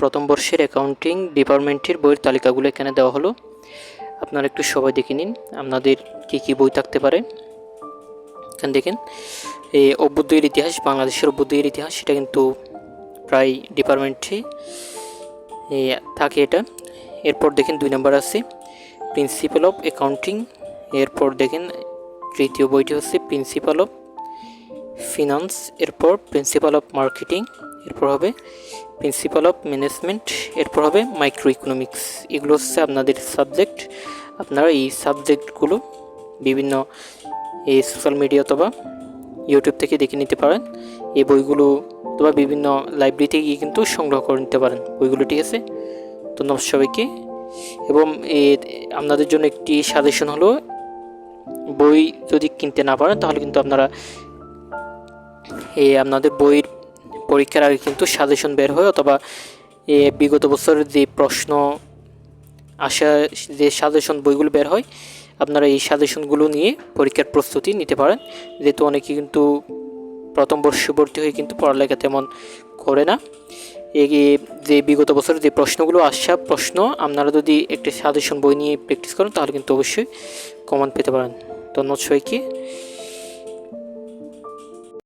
প্রথম বর্ষের অ্যাকাউন্টিং ডিপার্টমেন্টের বইয়ের তালিকাগুলো এখানে দেওয়া হলো। আপনারা একটু সবাই দেখে নিন, আপনাদের কী কী বই থাকতে পারে। এখানে দেখেন, এই অভ্যুদয়ের ইতিহাস, বাংলাদেশের অভ্যুদয়ের ইতিহাস এটা কিন্তু প্রায় ডিপার্টমেন্টে থাকে এটা। এরপর দেখেন দুই নম্বর আছে প্রিন্সিপাল অফ অ্যাকাউন্টিং এরপর দেখেন, তৃতীয় বইটি হচ্ছে প্রিন্সিপাল অফ ফিনান্স এরপর প্রিন্সিপাল অফ মার্কেটিং এরপর হবে প্রিন্সিপাল অফ ম্যানেজমেন্ট এরপর হবে মাইক্রো ইকোনমিক্স এগুলো হচ্ছে আপনাদের সাবজেক্ট আপনারা এই সাবজেক্টগুলো বিভিন্ন এই সোশ্যাল মিডিয়া অথবা ইউটিউব থেকে দেখে নিতে পারেন। এই বইগুলো অথবা বিভিন্ন লাইব্রেরিতে গিয়ে কিন্তু সংগ্রহ করে নিতে পারেন। বইগুলো ঠিক আছে? ধন্যবাদ সবাইকে। এবং আপনাদের জন্য একটি সাজেশন হলো, বই যদি কিনতে না পারেন তাহলে কিন্তু আপনারা আপনাদের বইয়ের পরীক্ষার আগে কিন্তু সাজেশন বের হয় অথবা এ বিগত বছরের যে প্রশ্ন আসা, যে সাজেশন বইগুলো বের হয়, আপনারা এই সাজেশনগুলো নিয়ে পরীক্ষার প্রস্তুতি নিতে পারেন। যেহেতু অনেকে কিন্তু প্রথম বর্ষে ভর্তি হয়ে কিন্তু পড়ালেখা তেমন করে না। যে বিগত বছরের যে প্রশ্নগুলো আসা প্রশ্ন, আপনারা যদি একটি সাজেশন বই নিয়ে প্র্যাকটিস করেন, তাহলে কিন্তু অবশ্যই কমন পেতে পারেন। ধন্যবাদ সবাইকে।